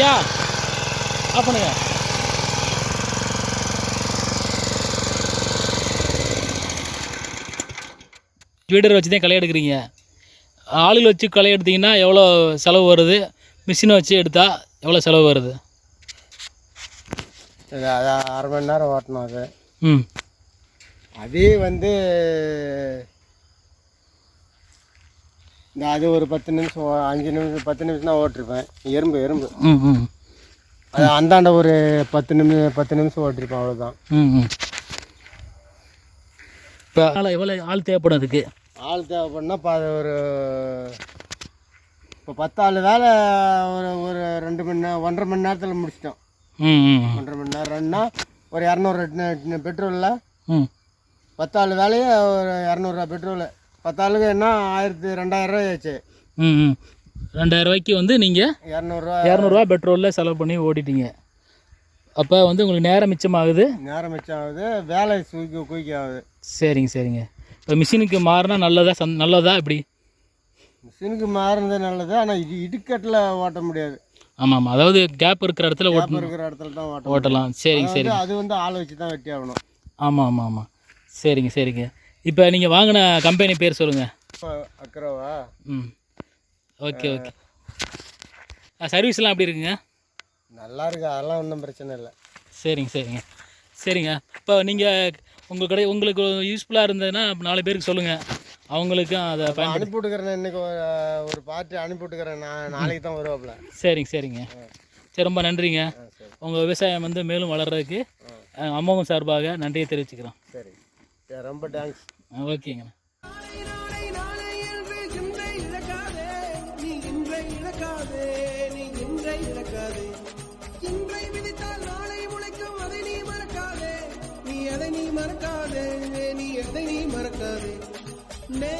Of பண்ணுங்க வீடர் வச்சு தான் களை எடுக்கிறீங்க. ஆளுகள் வச்சு களை எடுத்தீங்கன்னா எவ்வளோ செலவு வருது? மிஷினை வச்சு எடுத்தால் எவ்வளோ செலவு வருது? இது அது அரை மணி நேரம் ஓட்டணும் அது. ம். அதே வந்து இந்த அது ஒரு பத்து நிமிஷம் அஞ்சு நிமிஷம் பத்து நிமிஷம் தான் ஓட்டிருப்பேன். எறும்பு எறும்பு. அது அந்தாண்ட ஒரு பத்து நிமிஷம் பத்து நிமிஷம் ஓட்டிருப்பேன் அவ்வளோதான் இப்போ எவ்வளோ ஆள் தேவைப்படும் அதுக்கு? ஆள் தேவைப்படுனா இப்போ அது ஒரு இப்போ பத்து ஆள் வேலை ஒரு ஒரு ரெண்டு மணி நேரம் ஒன்றரை மணி நேரத்தில் முடிச்சிட்டோம். ஒன்றரை மணி நேரம்னா ஒரு இரநூறு பெட்ரோலில் ம். பத்து ஆள் வேலையே ஒரு இரநூறுவா பெட்ரோலு. பத்து ஆளுக்கு என்ன? ஆயிரத்தி ரெண்டாயிரம் ரூபாய் ஆச்சு ம் ம். ரெண்டாயிரம் ரூபாய்க்கு வந்து நீங்கள் இரநூறுவா. இரநூறுவா பெட்ரோலில் செலவு பண்ணி ஓட்டிட்டீங்க அப்போ வந்து உங்களுக்கு நேரம் மிச்சமாகுது. நேரம் மிச்சம் ஆகுது வேலை குயிக்க குயிக்க ஆகுது. சரிங்க சரிங்க. இப்போ மிஷினுக்கு மாறினா நல்லதா சந் நல்லதா இப்படி மிஷினுக்கு மாறினது நல்லது. ஆனால் இது இடுக்கட்டில் ஓட்ட முடியாது. ஆமாம் ஆமாம் அதாவது கேப் இருக்கிற இடத்துல ஓட்டணும். இருக்கிற இடத்துல தான் ஓட்ட ஓட்டலாம். சரிங்க அது அது வந்து ஆள் வச்சு தான் வெட்டி ஆகணும். ஆமாம் ஆமாம் ஆமாம் சரிங்க சரிங்க. இப்போ நீங்கள் வாங்கின கம்பெனி பேர் சொல்லுங்கள் அக்கறவா ம். Okay okay. சர்வீஸ்லாம் எப்படி இருக்குங்க? நல்லா இருக்கு அதெல்லாம் ஒன்றும் பிரச்சனை இல்லை. சரிங்க சரிங்க. சரிங்க. இப்போ நீங்கள் உங்கள் கடை உங்களுக்கு யூஸ்ஃபுல்லாக இருந்ததுன்னா நாலு பேருக்கு சொல்லுங்கள் அவங்களுக்கும் அதை பயன்படுத்தி அனுப்பி விட்டுக்கிறேன் இன்னைக்கு ஒரு பார்ட்டி அனுப்பி விட்டுக்கிறேன் நான் நாளைக்கு தான் வருவாப்புல. சரிங்க சரிங்க. சரி ரொம்ப நன்றிங்க. உங்கள் விவசாயம் வந்து மேலும் வளர்கிறதுக்கு அம்மாவும் சார்பாக நன்றியை தெரிவிச்சுக்கிறோம். சரி. ரொம்ப தேங்க்ஸ் ஓகேங்க நாளை நாளை என்று இன்றை இழக்காதே நீ இன்றை இழக்காதே நீ இன்றை இழக்காதே இன்றை விதித்தால் நாளை முளைக்கும் அதை நீ மறக்காதே நீ அதை நீ மறக்காதே நீ எதை நீ மறக்காதே நே